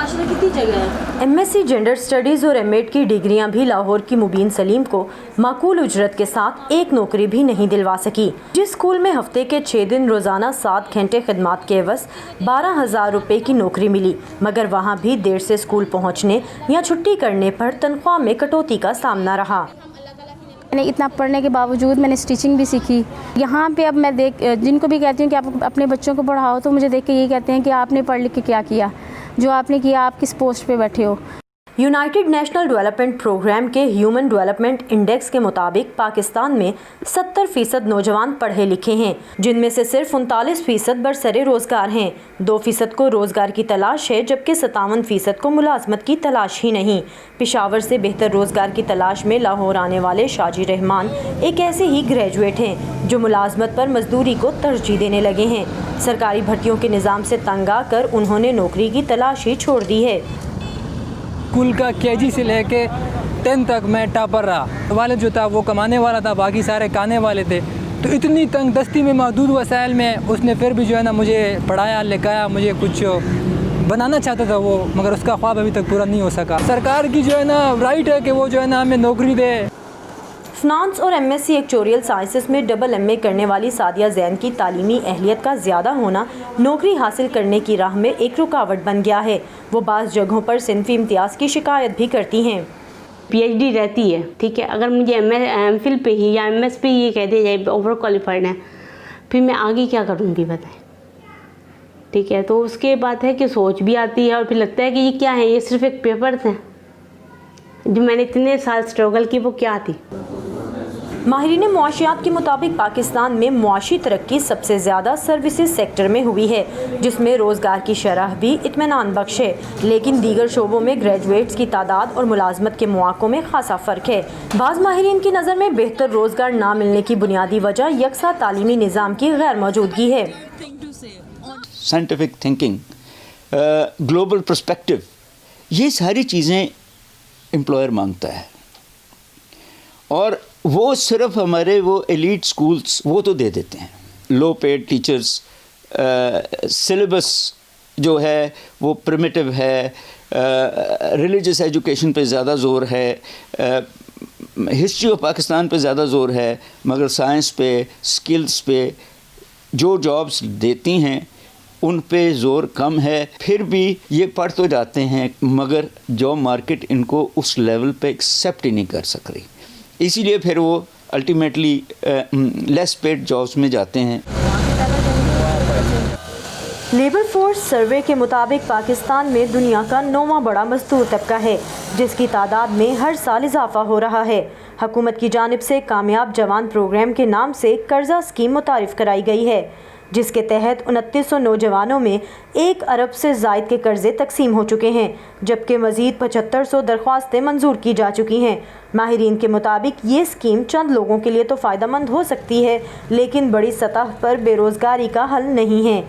जगह है? MSc gender studies और एमएड की डिग्रियाँ भी लाहौर की मुबीन सलीम को माकूल उजरत के साथ एक नौकरी भी नहीं दिलवा सकी। जिस स्कूल में हफ़्ते के छः दिन रोज़ाना सात घंटे खदमात के एवज बारह हज़ार रुपये की नौकरी मिली मगर वहाँ भी देर से स्कूल पहुँचने या छुट्टी करने पर तनख्वाह में कटौती का सामना रहा। मैंने इतना पढ़ने के बावजूद मैंने स्टिचिंग भी सीखी। यहाँ पे अब मैं देख जिनको भी कहती हूँ कि आप अपने बच्चों को पढ़ाओ तो मुझे देख के ये कहते हैं कि आपने पढ़ लिख के क्या किया। जो आपने किया आप किस पोस्ट पे बैठे हो? यूनाइटेड नेशनल डेवलपमेंट प्रोग्राम के ह्यूमन डेवलपमेंट इंडेक्स के मुताबिक पाकिस्तान में 70 फ़ीसद नौजवान पढ़े लिखे हैं, जिनमें से सिर्फ़ उनतालीस फ़ीसद बरसरे रोज़गार हैं। दो फ़ीसद को रोज़गार की तलाश है, जबकि सतावन फ़ीसद को मुलाजमत की तलाश ही नहीं। पिशावर से बेहतर रोज़गार की तलाश में लाहौर आने वाले शाजी रहमान एक ऐसे ही ग्रेजुएट हैं, जो मुलाजमत पर मजदूरी को तरजीह देने लगे हैं। सरकारी भर्तियों के निज़ाम से तंग आकर उन्होंने नौकरी की तलाश ही छोड़ दी है। स्कूल का केजी से लेके टेंथ तक मैं टापर रहा। वाले जो था, वो कमाने वाला था, बाकी सारे खाने वाले थे। तो इतनी तंग दस्ती में महदूद वसाइल में उसने फिर भी जो है ना मुझे पढ़ाया, लिखाया, मुझे कुछ बनाना चाहता था वो, मगर उसका ख्वाब अभी तक पूरा नहीं हो सका। सरकार की जो है ना राइट है कि वो जो है ना हमें नौकरी दे फिनांस और M S C actuarial sciences में डबल एम ए करने वाली सादिया जैन की तालीमी अहलियत का ज़्यादा होना नौकरी हासिल करने की राह में एक रुकावट बन गया है। वो बाज़ जगहों पर सिनफी इम्तियाज़ की शिकायत भी करती हैं। पीएचडी रहती है, ठीक है? अगर मुझे एम एम फिल पे ही या एम एस पे ही कह दिया जाए ओवर क्वालिफाइड है, फिर मैं आगे क्या करूँगी बताएँ? ठीक है तो उसके बाद है कि सोच भी आती है और फिर लगता है कि ये क्या है? ये सिर्फ़ एक पेपर्स हैं। जो मैंने इतने साल स्ट्रगल की, वो क्या थी? माहरीन मुआशियात के मुताबिक पाकिस्तान में मुआशी तरक्की सबसे ज़्यादा सर्विसेज़ सेक्टर में हुई है, जिसमें रोज़गार की शरह भी इतमान बख्श है। लेकिन दीगर शोबों में ग्रेजुएट्स की तादाद और मुलाजमत के मौक़ों में खासा फ़र्क है। बाज़ माहरीन की नज़र में बेहतर रोज़गार ना मिलने की बुनियादी वजह यकसा तालीमी निज़ाम की गैर मौजूदगी है। साइंटिफिक थिंकिंग ग्लोबल पर्सपेक्टिव ये सारी चीज़ें एम्प्लॉयर माँगता है। और वो सिर्फ़ हमारे वो एलीट स्कूल्स वो तो दे देते हैं। लो पेड टीचर्स सिलेबस जो है, वो प्रिमिटिव है रिलीजस एजुकेशन पे ज़्यादा ज़ोर है हिस्ट्री ऑफ़ पाकिस्तान पे ज़्यादा ज़ोर है, मगर साइंस पे स्किल्स पे जो जॉब्स देती हैं, उन पे ज़ोर कम है। फिर भी ये पढ़ तो जाते हैं, मगर जॉब मार्केट इनको उस लेवल पे एक्सेप्ट ही नहीं कर सक रही। इसीलिए फिर वो अल्टीमेटली लेस पेड जॉब्स में जाते हैं। लेबर फोर्स सर्वे के मुताबिक पाकिस्तान में दुनिया का नौवा बड़ा मजदूर तबका है, जिसकी तादाद में हर साल इजाफा हो रहा है। हुकूमत की जानब से कामयाब जवान प्रोग्राम के नाम से कर्जा स्कीम मुतारफ़ कराई गई है। जिसके तहत उनतीस नौजवानों में एक अरब से जायद के कर्जे तकसीम हो चुके हैं, जबकि मज़ीद पचहत्तर सौ दरख्वास्तें मंजूर की जा चुकी हैं। माहरीन के मुताबिक ये स्कीम चंद लोगों के लिए तो फ़ायदा मंद हो सकती है, लेकिन बड़ी सतह पर बेरोज़गारी का हल नहीं है।